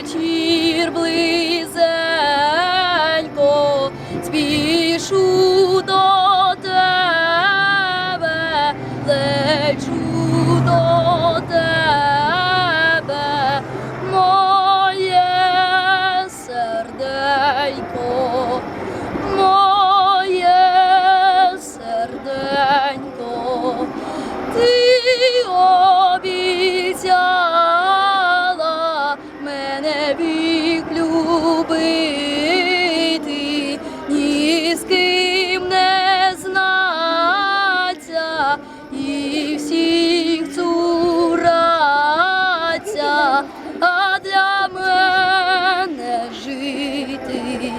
вечір близенько, спішу до тебе, лечу до тебе, моє серденько, моє серденько. Ти Не вік любити, ні з ким не знаться, і всіх цураться, а для мене жити.